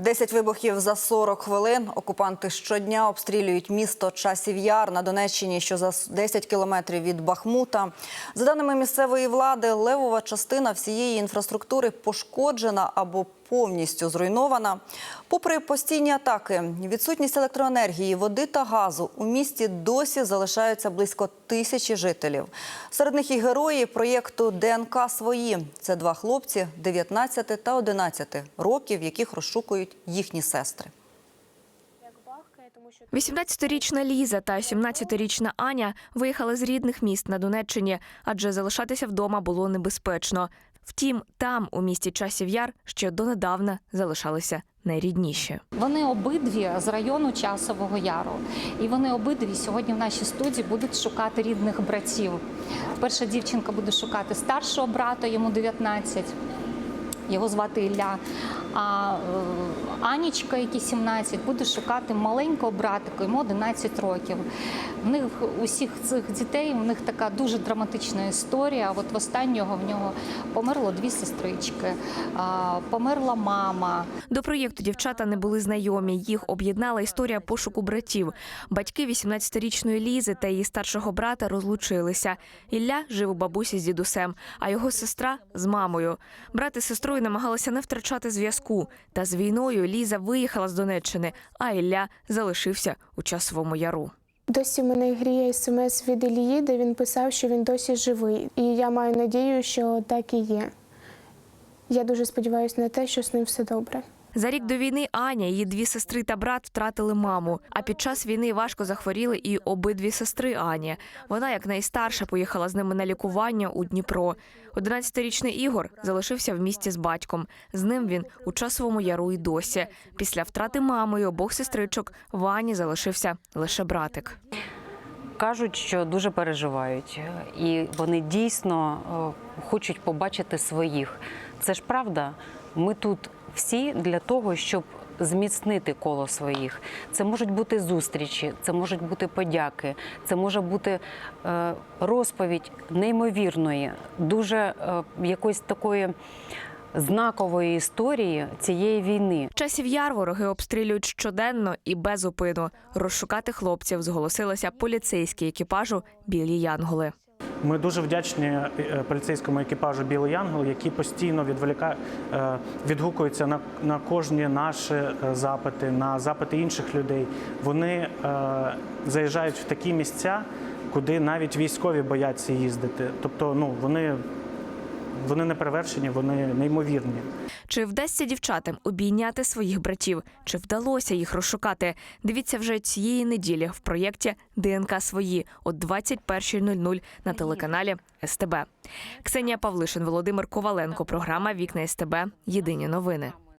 Десять вибухів за 40 хвилин. Окупанти щодня обстрілюють місто Часів Яр на Донеччині, що за 10 кілометрів від Бахмута. За даними місцевої влади, левова частина всієї інфраструктури пошкоджена або повністю зруйнована. Попри постійні атаки, відсутність електроенергії, води та газу у місті досі залишаються близько тисячі жителів. Серед них і герої проєкту ДНК свої. Це два хлопці 19 та 11 років, яких розшукують їхні сестри. 18-річна Ліза та 17-річна Аня виїхали з рідних міст на Донеччині, адже залишатися вдома було небезпечно. Втім, там, у місті Часів Яр, ще донедавна залишалися найрідніші. Вони обидві з району Часового Яру, і вони обидві сьогодні в нашій студії будуть шукати рідних братів. Перша дівчинка буде шукати старшого брата, йому 19. Його звати Ілля. А е, Анічка, якій 17, буде шукати маленького братика, йому 11 років. В них усіх цих дітей в них така дуже драматична історія. От в останнього в нього померло дві сестрички, померла мама. До проєкту дівчата не були знайомі. Їх об'єднала історія пошуку братів. Батьки 18-річної Лізи та її старшого брата розлучилися. Ілля жив у бабусі з дідусем, а його сестра з мамою. Брат із сестрою намагалися не втрачати зв'язку. Та з війною Ліза виїхала з Донеччини, а Ілля залишився у часовому яру. Досі мене гріє смс від Ілії, де він писав, що він досі живий. І я маю надію, що так і є. Я дуже сподіваюся на те, що з ним все добре. За рік до війни Аня, її дві сестри та брат втратили маму. А під час війни важко захворіли і обидві сестри Ані. Вона, як найстарша, поїхала з ними на лікування у Дніпро. 11-річний Ігор залишився в місті з батьком. З ним він у часовому яру й досі. Після втрати мами й обох сестричок в Ані залишився лише братик. Кажуть, що дуже переживають, і вони дійсно е, хочуть побачити своїх. Це ж правда. Ми тут всі для того, щоб зміцнити коло своїх. Це можуть бути зустрічі, це можуть бути подяки, це може бути е, розповідь неймовірної, дуже е, якоїсь такої знакової історії цієї війни. Часів яр вороги обстрілюють щоденно і без упину. Розшукати хлопців зголосилися поліцейські екіпажу білі янголи. Ми дуже вдячні е, поліцейському екіпажу Білий Янгел, які постійно відволікає е, відгукуються на, на кожні наші е, запити, на запити інших людей. Вони заїжджають в такі місця, куди навіть військові бояться їздити. Тобто, ну вони, вони не перевершені, вони неймовірні. Чи вдасться дівчатам обійняти своїх братів? Чи вдалося їх розшукати? Дивіться вже цієї неділі в проєкті ДНК свої о 21.00 на телеканалі СТБ. Ксенія Павлишин, Володимир Коваленко. Програма Вікна СТБ. Єдині новини.